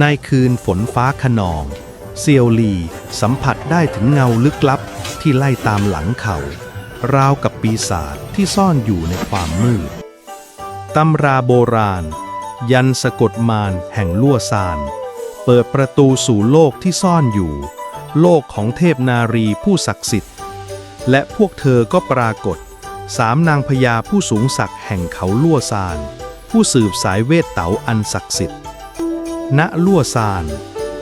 ในคืนฝนฟ้าขนอง เซียวหลีสัมผัสได้ถึงเงาลึกลับที่ไล่ตามหลังเขา ราวกับปีศาจที่ซ่อนอยู่ในความมืด ตำราโบราณ ยันสะกดมารแห่งลั่วซาน เปิดประตูสู่โลกที่ซ่อนอยู่ โลกของเทพนารีผู้ศักดิ์สิทธิ์ และพวกเธอก็ปรากฏ สามนางพญาผู้สูงศักดิ์แห่งเขาลั่วซาน ผู้สืบสายเวทเต๋าอันศักดิ์สิทธิ์ ณลั่วซาน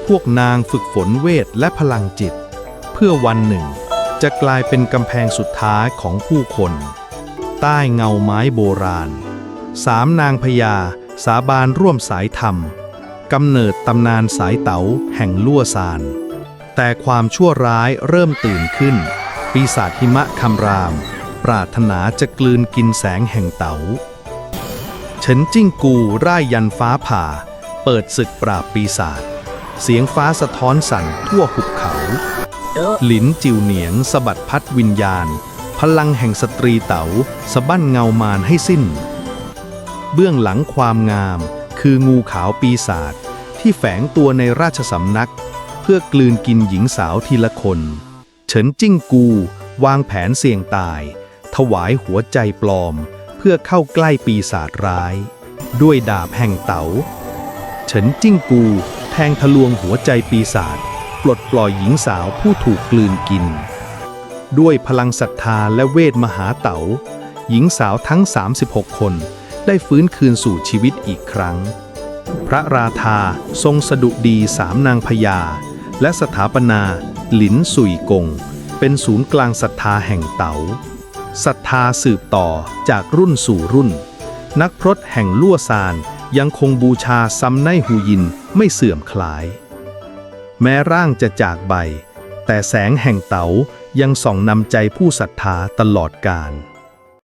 พวกนางฝึกฝนเวทและพลังจิต เพื่อวันหนึ่ง จะกลายเป็นกำแพงสุดท้ายของผู้คน ใต้เงาไม้โบราณสามนางพญาสาบานร่วมสายธรรมกำเนิดตำนานสายเต๋าแห่งลั่วซาน แต่ความชั่วร้ายเริ่มตื่นขึ้น ปีศาจหิมะคำราม ปรารถนาจะกลืนกินแสงแห่งเต๋าเฉินจิ้งกูร่ายยันฟ้าผ่า เปิดศึกปราบปีศาจเสียงฟ้าสะท้อนสั่นทั่วหุบเขา หลินจิวเหนียงสะบัดพัดวิญญาณ พลังแห่งสตรีเต๋าสะบั้นเงามานให้สิ้น เบื้องหลังความงามคืองูขาวปีศาจที่แฝงตัวในราชสำนัก เพื่อกลืนกินหญิงสาวทีละคน เฉินจิ้งกู วางแผนเสี่ยงตาย ถวายหัวใจปลอม เพื่อเข้าใกล้ปีศาจร้าย ด้วยดาบแห่งเต๋า เฉินจิ้งกู แทงทะลวงหัวใจปีศาจปลดปล่อยหญิงสาวผู้ถูกกลืนกิน ด้วยพลังศรัทธาและเวทมหาเต๋า หญิงสาวทั้ง 36 คน ได้ฟื้นคืนสู่ชีวิตอีกครั้ง พระราธาทรงสดุดีสามนางพญา และสถาปนาหลินสุยกง เป็นศูนย์กลางศรัทธาแห่งเต๋าศรัทธาสืบต่อจากรุ่นสู่รุ่น นักพรตแห่งลั่วซาน ยังคงบูชาซัมไนหูยินไม่เสื่อมคลาย แม้ร่างจะจากใบแต่แสงแห่งเต๋ายังส่องนำใจผู้ศรัทธาตลอดกาล